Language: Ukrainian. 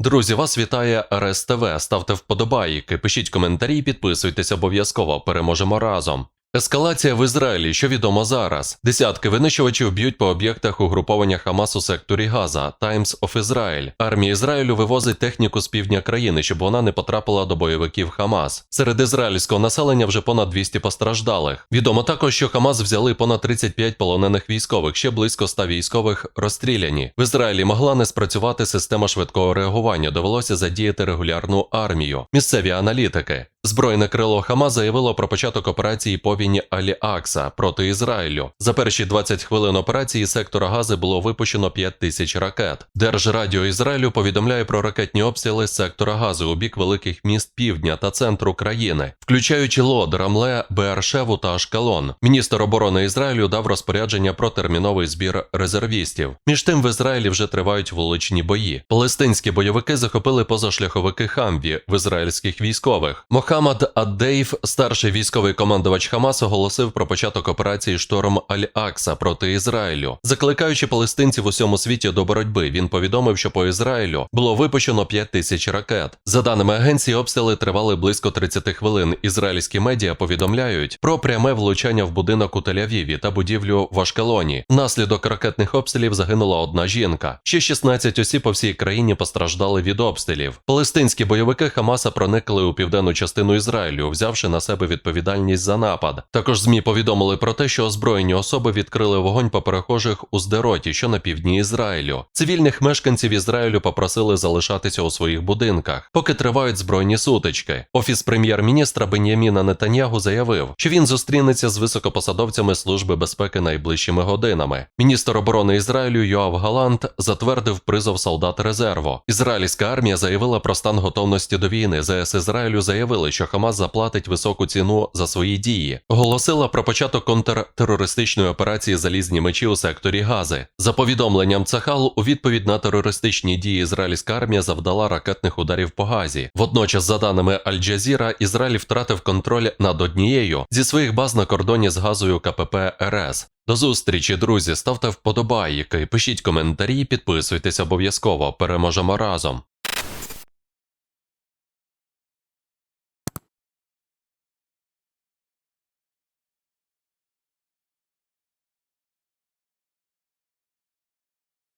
Друзі, вас вітає РСТВ. ТВ. Ставте вподобайки, пишіть коментарі, підписуйтесь обов'язково. Переможемо разом. Ескалація в Ізраїлі, що відомо зараз. Десятки винищувачів б'ють по об'єктах угруповання Хамас у секторі Газа, Times of Israel. Армія Ізраїлю вивозить техніку з півдня країни, щоб вона не потрапила до бойовиків Хамас. Серед ізраїльського населення вже понад 200 постраждалих. Відомо також, що Хамас взяли понад 35 полонених військових, ще близько 100 військових розстріляні. В Ізраїлі могла не спрацювати система швидкого реагування. Довелося задіяти регулярну армію. Місцеві аналітики. Збройне крило Хамас заявило про початок операції повінь Алі Акса проти Ізраїлю. За перші 20 хвилин операції сектора Гази було випущено 5 тисяч ракет. Держрадіо Ізраїлю повідомляє про ракетні обстріли сектора Гази у бік великих міст півдня та центру країни, включаючи Лод, Рамле, Бершеву та Ашкалон. Міністр оборони Ізраїлю дав розпорядження про терміновий збір резервістів. Між тим в Ізраїлі вже тривають вуличні бої. Палестинські бойовики захопили позашляховики Хамві в ізраїльських військових. Мохаммад Аддейф, старший військовий командувач Хамас, оголосив про початок операції Шторм Аль-Акса проти Ізраїлю, закликаючи палестинців у всьому світі до боротьби. Він повідомив, що по Ізраїлю було випущено 5 тисяч ракет. За даними агенції, обстріли тривали близько 30 хвилин. Ізраїльські медіа повідомляють про пряме влучання в будинок у Тель-Авіві та будівлю в Ашкелоні. Внаслідок ракетних обстрілів загинула одна жінка. Ще 16 осіб по всій країні постраждали від обстрілів. Палестинські бойовики Хамаса проникли у південну частину Ізраїлю, взявши на себе відповідальність за напад. Також змі повідомили про те, що озброєні особи відкрили вогонь по перехожих у Здероті, що на півдні Ізраїлю. Цивільних мешканців Ізраїлю попросили залишатися у своїх будинках, поки тривають збройні сутички. Офіс прем'єр-міністра Бен'яміна Нетаньягу заявив, що він зустрінеться з високопосадовцями Служби безпеки найближчими годинами. Міністр оборони Ізраїлю Йоав Галант затвердив призов солдат резерву. Ізраїльська армія заявила про стан готовності до війни. ЗС Ізраїлю заявили, що Хамас заплатить високу ціну за свої дії. Оголосила про початок контртерористичної операції Залізні мечі у секторі Гази. За повідомленням Цахал, у відповідь на терористичні дії ізраїльська армія завдала ракетних ударів по Газі. Водночас, за даними Аль-Джазіра, Ізраїль втратив контроль над однією зі своїх баз на кордоні з газою КПП РС. До зустрічі, друзі. Ставте вподобайки, пишіть коментарі, підписуйтесь обов'язково. Переможемо разом.